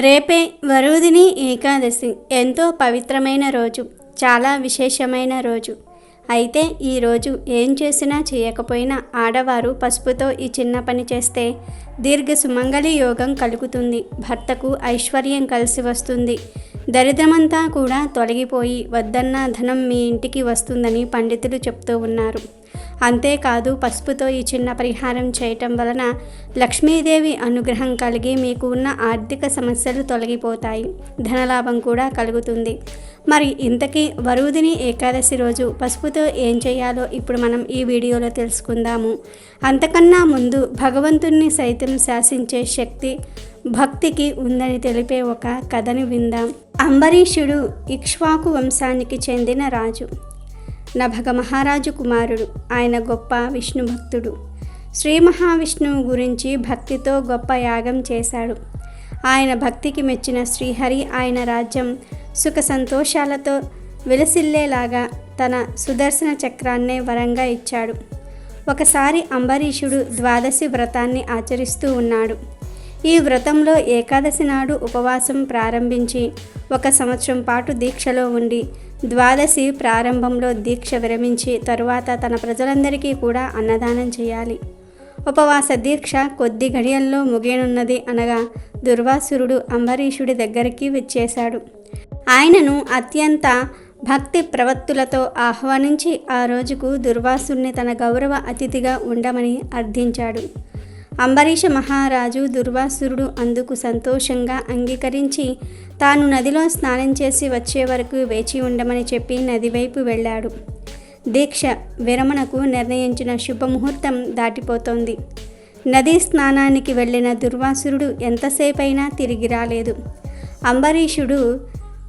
రేపే వరుదిని ఏకాదశి. ఎంతో పవిత్రమైన రోజు. చాలా విశేషమైన రోజు. అయితే ఈరోజు ఏం చేసినా చేయకపోయినా ఆడవారు పసుపుతో ఈ చిన్న పని చేస్తే దీర్ఘ సుమంగళి యోగం కలుగుతుంది. భర్తకు ఐశ్వర్యం కలిసి వస్తుంది. దరిద్రమంతా కూడా తొలగిపోయి వద్దన్న ధనం మీ ఇంటికి వస్తుందని పండితులు చెప్తూ ఉన్నారు. అంతేకాదు పసుపుతో ఈ చిన్న పరిహారం చేయటం వలన లక్ష్మీదేవి అనుగ్రహం కలిగి మీకు ఉన్న ఆర్థిక సమస్యలు తొలగిపోతాయి. ధనలాభం కూడా కలుగుతుంది. మరి ఇంతకీ వరుదిని ఏకాదశి రోజు పసుపుతో ఏం చేయాలో ఇప్పుడు మనం ఈ వీడియోలో తెలుసుకుందాము. అంతకన్నా ముందు భగవంతుణ్ణి సైతం శాసించే శక్తి భక్తికి ఉందని తెలిపే ఒక కథను విందాం. అంబరీషుడు ఇక్ష్వాకు వంశానికి చెందిన రాజు. నభగ మహారాజు కుమారుడు ఆయన గొప్ప విష్ణు భక్తుడు శ్రీ మహావిష్ణువు గురించి భక్తితో గొప్ప యాగం చేశాడు. ఆయన భక్తికి మెచ్చిన శ్రీహరి ఆయన రాజ్యం సుఖ సంతోషాలతో విలసిల్లేలాగా తన సుదర్శన చక్రాన్నే వరంగా ఇచ్చాడు. ఒకసారి అంబరీషుడు ద్వాదశి వ్రతాన్ని ఆచరిస్తూ ఉన్నాడు. ఈ వ్రతంలో ఏకాదశి నాడు ఉపవాసం ప్రారంభించి ఒక సంవత్సరం పాటు దీక్షలో ఉండి ద్వాదశి ప్రారంభంలో దీక్ష విరమించి తరువాత తన ప్రజలందరికీ కూడా అన్నదానం చేయాలి. ఉపవాస దీక్ష కొద్ది గడియల్లో ముగియనున్నది అనగా దుర్వాసురుడు అంబరీషుడి దగ్గరికి వచ్చేశాడు. ఆయనను అత్యంత భక్తి ప్రవత్తులతో ఆహ్వానించి ఆ రోజుకు దుర్వాసుడిని తన గౌరవ అతిథిగా ఉండమని అర్థించాడు. అంబరీష మహారాజు దుర్వాసురుడు అందుకు సంతోషంగా అంగీకరించి తాను నదిలో స్నానం చేసి వచ్చే వరకు వేచి ఉండమని చెప్పి నది వైపు వెళ్ళాడు. దీక్ష విరమణకు నిర్ణయించిన శుభముహూర్తం దాటిపోతోంది. నదీ స్నానానికి వెళ్ళిన దుర్వాసురుడు ఎంతసేపైనా తిరిగి రాలేదు. అంబరీషుడు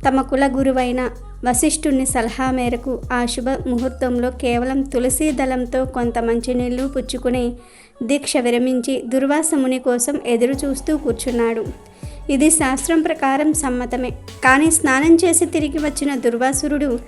తమ కుల గురువైన వశిష్ఠుని సలహా మేరకు ఆ శుభ ముహూర్తంలో కేవలం తులసీ దళంతో కొంత మంచినీళ్ళు పుచ్చుకుని దీక్ష విరమించి దుర్వాసముని కోసం ఎదురు చూస్తూ కూర్చున్నాడు. ఇది శాస్త్రం ప్రకారం సమ్మతమే. కానీ స్నానం చేసి తిరిగి వచ్చిన దుర్వాసురుడు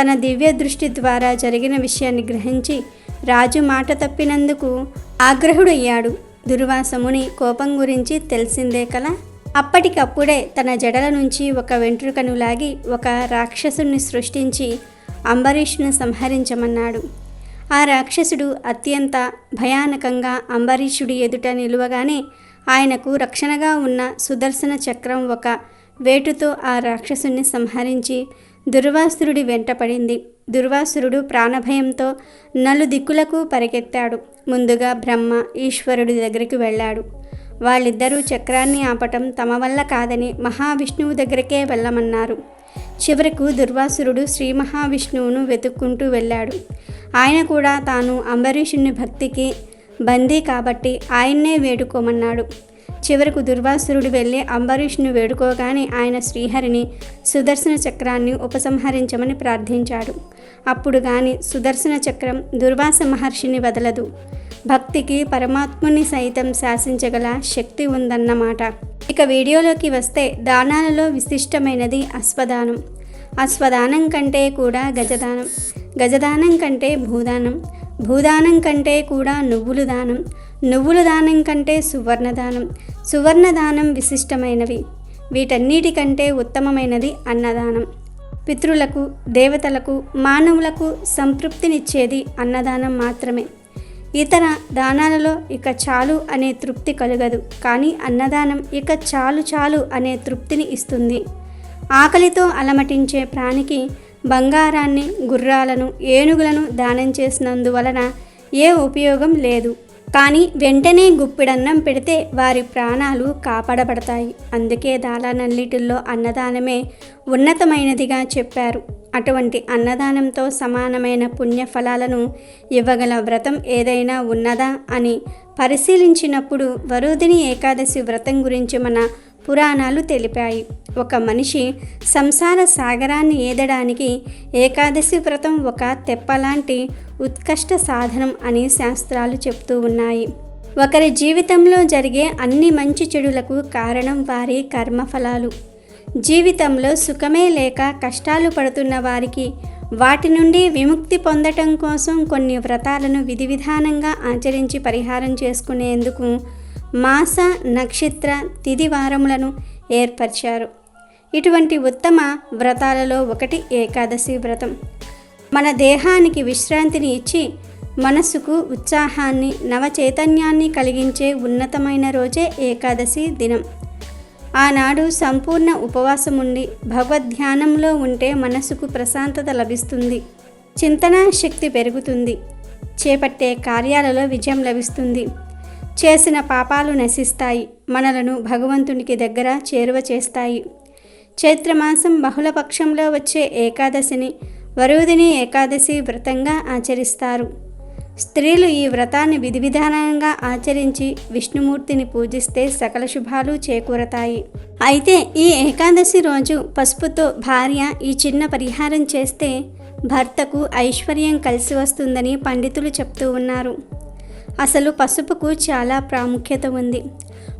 తన దివ్య దృష్టి ద్వారా జరిగిన విషయాన్ని గ్రహించి రాజు మాట తప్పినందుకు ఆగ్రహుడయ్యాడు. దుర్వాసముని కోపం గురించి తెలిసిందే కదా? అప్పటికప్పుడే తన జడల నుంచి ఒక వెంట్రుకను లాగి ఒక రాక్షసుని సృష్టించి అంబరీష్ను సంహరించమన్నాడు. ఆ రాక్షసుడు అత్యంత భయానకంగా అంబరీషుడి ఎదుట నిలువగానే ఆయనకు రక్షణగా ఉన్న సుదర్శన చక్రం ఒక వేటుతో ఆ రాక్షసుని సంహరించి దుర్వాసురుడి వెంటపడింది దుర్వాసురుడు ప్రాణభయంతో నలు దిక్కులకు పరిగెత్తాడు. ముందుగా బ్రహ్మ ఈశ్వరుడి దగ్గరికి వెళ్ళాడు. వాళ్ళిద్దరూ చక్రాన్ని ఆపటం తమ వల్ల కాదని మహావిష్ణువు దగ్గరికే వెళ్ళమన్నారు. చివరకు దుర్వాసురుడు శ్రీ మహావిష్ణువును వెతుక్కుంటూ వెళ్ళాడు. ఆయన కూడా తాను అంబరీషుని భక్తికి బందీ కాబట్టి ఆయన్నే వేడుకోమన్నాడు. చివరకు దుర్వాసురుడు వెళ్ళి అంబరీష్ను వేడుకోగానే ఆయన శ్రీహరిని సుదర్శన చక్రాన్ని ఉపసంహరించమని ప్రార్థించాడు. అప్పుడు గాని సుదర్శన చక్రం దుర్వాస మహర్షిని వదలదు. భక్తికి పరమాత్ముని సైతం శాసించగల శక్తి ఉందన్నమాట. ఇక వీడియోలోకి వస్తే దానాలలో విశిష్టమైనది అశ్వదానం. అశ్వదానం కంటే కూడా గజదానం. గజదానం కంటే భూదానం. భూదానం కంటే కూడా నువ్వులు దానం నువ్వుల దానం కంటే సువర్ణదానం సువర్ణదానం విశిష్టమైనవి. వీటన్నిటికంటే ఉత్తమమైనది అన్నదానం. పితృలకు దేవతలకు మానవులకు సంతృప్తినిచ్చేది అన్నదానం మాత్రమే. ఇతర దానాలలో ఇక చాలు అనే తృప్తి కలగదు. కానీ అన్నదానం ఇక చాలు చాలు అనే తృప్తిని ఇస్తుంది. ఆకలితో అలమటించే ప్రాణికి బంగారాన్ని గుర్రాలను ఏనుగులను దానం చేసినందువలన ఏ ఉపయోగం లేదు. కానీ వెంటనే గుప్పిడన్నం పెడితే వారి ప్రాణాలు కాపాడబడతాయి. అందుకే దాలానల్లిటిల్లో అన్నదానమే ఉన్నతమైనదిగా చెప్పారు. అటువంటి అన్నదానంతో సమానమైన పుణ్యఫలాలను ఇవ్వగల వ్రతం ఏదైనా ఉన్నదా అని పరిశీలించినప్పుడు వరుదిని ఏకాదశి వ్రతం గురించి మన పురాణాలు తెలిపాయి. ఒక మనిషి సంసార సాగరాన్ని ఏదడానికి ఏకాదశి వ్రతం ఒక తెప్పలాంటి ఉత్కష్ట సాధనం అని శాస్త్రాలు చెప్తూ ఉన్నాయి. ఒకరి జీవితంలో జరిగే అన్ని మంచి చెడులకు కారణం వారి కర్మఫలాలు. జీవితంలో సుఖమే లేక కష్టాలు పడుతున్న వారికి వాటి నుండి విముక్తి పొందటం కోసం కొన్ని వ్రతాలను విధి విధానంగా ఆచరించి పరిహారం చేసుకునేందుకు మాస నక్షత్ర తిదివారములను ఏర్పరిచారు. ఇటువంటి ఉత్తమ వ్రతాలలో ఒకటి ఏకాదశి వ్రతం. మన దేహానికి విశ్రాంతిని ఇచ్చి మనస్సుకు ఉత్సాహాన్ని నవ చైతన్యాన్ని కలిగించే ఉన్నతమైన రోజే ఏకాదశి దినం. ఆనాడు సంపూర్ణ ఉపవాసం ఉండి భగవద్ధ్యానంలో ఉంటే మనసుకు ప్రశాంతత లభిస్తుంది. చింతనా శక్తి పెరుగుతుంది. చేపట్టే కార్యాలలో విజయం లభిస్తుంది. చేసిన పాపాలు నశిస్తాయి మనలను భగవంతునికి దగ్గర చేరువ చేస్తాయి. చైత్రమాసం బహుళపక్షంలో వచ్చే ఏకాదశిని వరుదిని ఏకాదశి వ్రతంగా ఆచరిస్తారు. స్త్రీలు ఈ వ్రతాన్ని విధి విధానంగా ఆచరించి విష్ణుమూర్తిని పూజిస్తే సకల శుభాలు చేకూరతాయి. అయితే ఈ ఏకాదశి రోజు పసుపుతో భార్య ఈ చిన్న పరిహారం చేస్తే భర్తకు ఐశ్వర్యం కలిసి వస్తుందని పండితులు చెప్తూ ఉన్నారు. అసలు పసుపుకు చాలా ప్రాముఖ్యత ఉంది.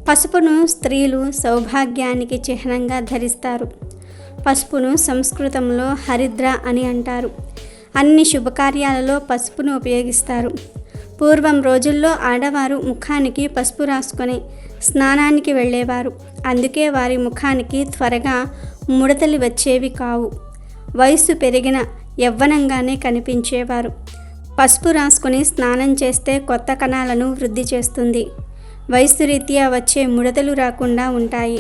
పసుపును స్త్రీలు సౌభాగ్యానికి చిహ్నంగా ధరిస్తారు. పసుపును సంస్కృతంలో హరిద్ర అని అంటారు. అన్ని శుభకార్యాలలో పసుపును ఉపయోగిస్తారు. పూర్వం రోజుల్లో ఆడవారు ముఖానికి పసుపు రాసుకొని స్నానానికి వెళ్ళేవారు. అందుకే వారి ముఖానికి త్వరగా ముడతలు వచ్చేవి కావు. వయస్సు పెరిగిన యవ్వనంగానే కనిపించేవారు. పసుపు రాసుకుని స్నానం చేస్తే కొత్త కణాలను వృద్ధి చేస్తుంది. వయసు రీత్యా వచ్చే ముడతలు రాకుండా ఉంటాయి.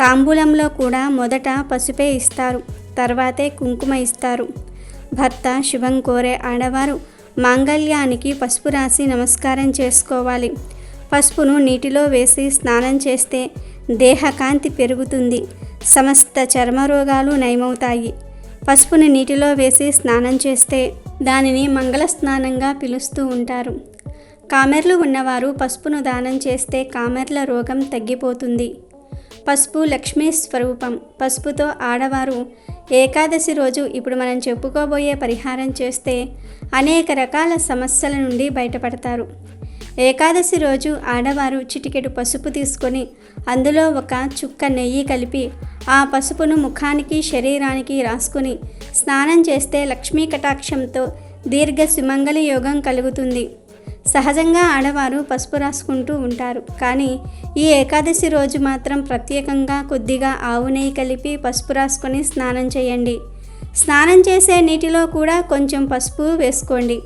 తాంబూలంలో కూడా మొదట పసుపే ఇస్తారు తర్వాతే కుంకుమ ఇస్తారు. భర్త శుభం కోరే ఆడవారు మాంగళ్యానికి పసుపు రాసి నమస్కారం చేసుకోవాలి. పసుపును నీటిలో వేసి స్నానం చేస్తే దేహకాంతి పెరుగుతుంది సమస్త చర్మ రోగాలు నయమవుతాయి. పసుపుని నీటిలో వేసి స్నానం చేస్తే దానిని మంగళ స్నానంగా పిలుస్తూ ఉంటారు. కామెర్లు ఉన్నవారు పసుపును దానం చేస్తే కామెర్ల రోగం తగ్గిపోతుంది. పసుపు లక్ష్మీ స్వరూపం. పసుపుతో ఆడవారు ఏకాదశి రోజు ఇప్పుడు మనం చెప్పుకోబోయే పరిహారం చేస్తే అనేక రకాల సమస్యల నుండి బయటపడతారు. ఏకాదశి రోజు ఆడవారు చిటికెడు పసుపు తీసుకొని అందులో ఒక చుక్క నెయ్యి కలిపి ఆ పసుపును ముఖానికి శరీరానికి రాసుకుని స్నానం చేస్తే లక్ష్మీ కటాక్షంతో దీర్ఘ సుమంగళ యోగం కలుగుతుంది. సహజంగా ఆడవారు పసుపు రాసుకుంటూ ఉంటారు. కానీ ఈ ఏకాదశి రోజు మాత్రం ప్రత్యేకంగా కొద్దిగా ఆవు నెయ్యి కలిపి పసుపు రాసుకొని స్నానం చేయండి. స్నానం చేసే నీటిలో కూడా కొంచెం పసుపు వేసుకోండి.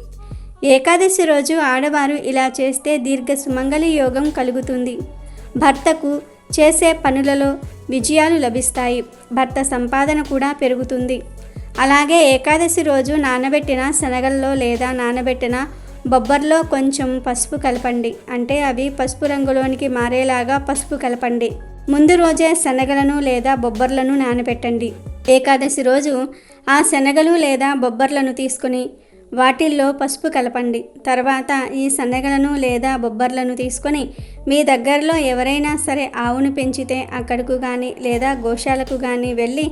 ఏకాదశి రోజు ఆడవారు ఇలా చేస్తే దీర్ఘ సుమంగళి యోగం కలుగుతుంది. భర్తకు చేసే పనులలో విజయాలు లభిస్తాయి. భర్త సంపాదన కూడా పెరుగుతుంది. అలాగే ఏకాదశి రోజు నానబెట్టిన శనగల్లో లేదా నానబెట్టిన బొబ్బర్లో కొంచెం పసుపు కలపండి. అంటే అవి పసుపు రంగులోనికి మారేలాగా పసుపు కలపండి. ముందు రోజే శనగలను లేదా బొబ్బర్లను నానబెట్టండి. ఏకాదశి రోజు ఆ శనగలు లేదా బొబ్బర్లను తీసుకుని వాటిల్లో పసుపు కలపండి. తర్వాత ఈ సన్నగలను లేదా బొబ్బర్లను తీసుకొని మీ దగ్గరలో ఎవరైనా సరే ఆవును పెంచితే అక్కడకు కానీ లేదా గోశాలకు కానీ వెళ్ళి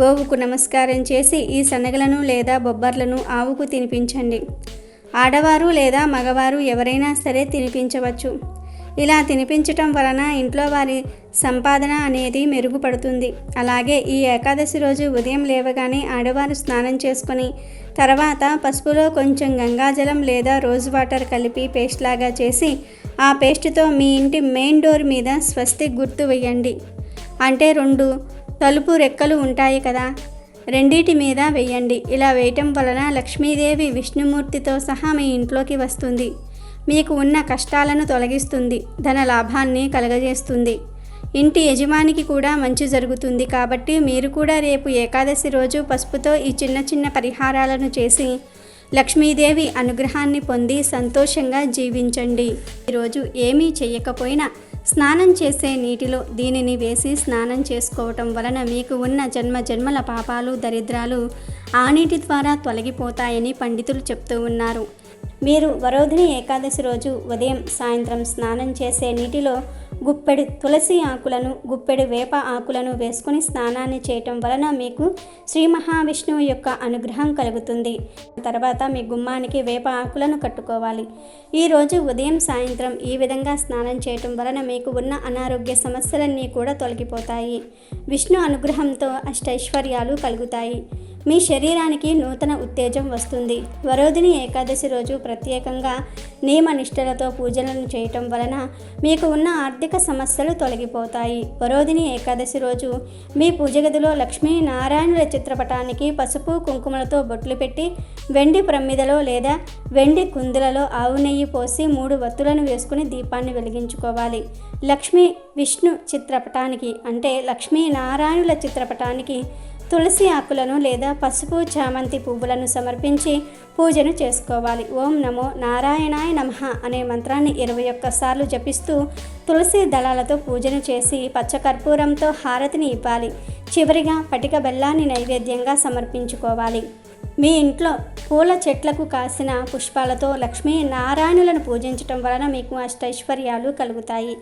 గోవుకు నమస్కారం చేసి ఈ శనగలను లేదా బొబ్బర్లను ఆవుకు తినిపించండి. ఆడవారు లేదా మగవారు ఎవరైనా సరే తినిపించవచ్చు. ఇలా తినిపించటం వలన ఇంట్లో వారి సంపాదన అనేది మెరుగుపడుతుంది. అలాగే ఈ ఏకాదశి రోజు ఉదయం లేవగానే ఆడవారు స్నానం చేసుకొని తర్వాత పసుపులో కొంచెం గంగాజలం లేదా రోజ్ వాటర్ కలిపి పేస్ట్ లాగా చేసి ఆ పేస్ట్తో మీ ఇంటి మెయిన్ డోర్ మీద స్వస్తి గుర్తు వేయండి అంటే రెండు తలుపు రెక్కలు ఉంటాయి కదా రెండిటి మీద వేయండి ఇలా వేయటం వలన లక్ష్మీదేవి విష్ణుమూర్తితో సహా మీ ఇంట్లోకి వస్తుంది. మీకు ఉన్న కష్టాలను తొలగిస్తుంది ధన లాభాన్ని కలగజేస్తుంది. ఇంటి యజమానికి కూడా మంచి జరుగుతుంది కాబట్టి మీరు కూడా రేపు ఏకాదశి రోజు పసుపుతో ఈ చిన్న చిన్న పరిహారాలను చేసి లక్ష్మీదేవి అనుగ్రహాన్ని పొంది సంతోషంగా జీవించండి. ఈరోజు ఏమీ చేయకపోయినా స్నానం చేసే నీటిలో దీనిని వేసి స్నానం చేసుకోవటం వలన మీకు ఉన్న జన్మ జన్మల పాపాలు దరిద్రాలు ఆ నీటి ద్వారా తొలగిపోతాయని పండితులు చెప్తూ ఉన్నారు. మీరు వరోధిని ఏకాదశి రోజు ఉదయం సాయంత్రం స్నానం చేసే నీటిలో గుప్పెడు తులసి ఆకులను గుప్పెడు వేప ఆకులను వేసుకుని స్నానాన్ని చేయటం వలన మీకు శ్రీ మహావిష్ణువు యొక్క అనుగ్రహం కలుగుతుంది. తర్వాత మీ గుమ్మానికి వేప ఆకులను కట్టుకోవాలి. ఈరోజు ఉదయం సాయంత్రం ఈ విధంగా స్నానం చేయటం వలన మీకు ఉన్న అనారోగ్య సమస్యలన్నీ కూడా తొలగిపోతాయి. విష్ణు అనుగ్రహంతో అష్టైశ్వర్యాలు కలుగుతాయి. మీ శరీరానికి నూతన ఉత్తేజం వస్తుంది. వరోధిని ఏకాదశి రోజు ప్రత్యేకంగా నియమ నిష్ఠలతో పూజలను చేయటం వలన మీకు ఉన్న ఆర్థిక సమస్యలు తొలగిపోతాయి. వరోధిని ఏకాదశి రోజు మీ పూజ గదిలో లక్ష్మీ నారాయణుల చిత్రపటానికి పసుపు కుంకుమలతో బొట్లు పెట్టి వెండి ప్రమిదలో లేదా వెండి కుందులలో ఆవు నెయ్యి పోసి మూడు వత్తులను వేసుకుని దీపాన్ని వెలిగించుకోవాలి. లక్ష్మీ విష్ణు చిత్రపటానికి అంటే లక్ష్మీ నారాయణుల చిత్రపటానికి తులసి ఆకులను లేదా పసుపు చామంతి పువ్వులను సమర్పించి పూజను చేసుకోవాలి. ఓం నమో నారాయణాయ నమః అనే మంత్రాన్ని ఇరవై ఒక్కసార్లు జపిస్తూ తులసి దళాలతో పూజను చేసి పచ్చకర్పూరంతో హారతిని ఇవ్వాలి. చివరిగా పటిక బెల్లాన్ని నైవేద్యంగా సమర్పించుకోవాలి. మీ ఇంట్లో పూల చెట్లకు కాసిన పుష్పాలతో లక్ష్మీ నారాయణులను పూజించటం వలన మీకు అష్టైశ్వర్యాలు కలుగుతాయి.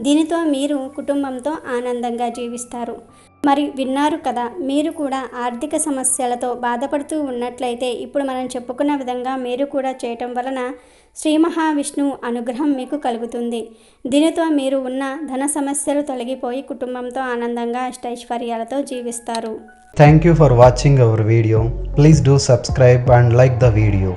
దీనితో మీరు కుటుంబంతో ఆనందంగా జీవిస్తారు. మరి విన్నారు కదా మీరు కూడా ఆర్థిక సమస్యలతో బాధపడుతూ ఉన్నట్లయితే ఇప్పుడు మనం చెప్పుకున్న విధంగా మీరు కూడా చేయటం వలన శ్రీ మహావిష్ణువు అనుగ్రహం మీకు కలుగుతుంది. దీనితో మీరు ఉన్న ధన సమస్యలు తొలగిపోయి కుటుంబంతో ఆనందంగా అష్టైశ్వర్యాలతో జీవిస్తారు. Thank you for watching our video please do subscribe and like the video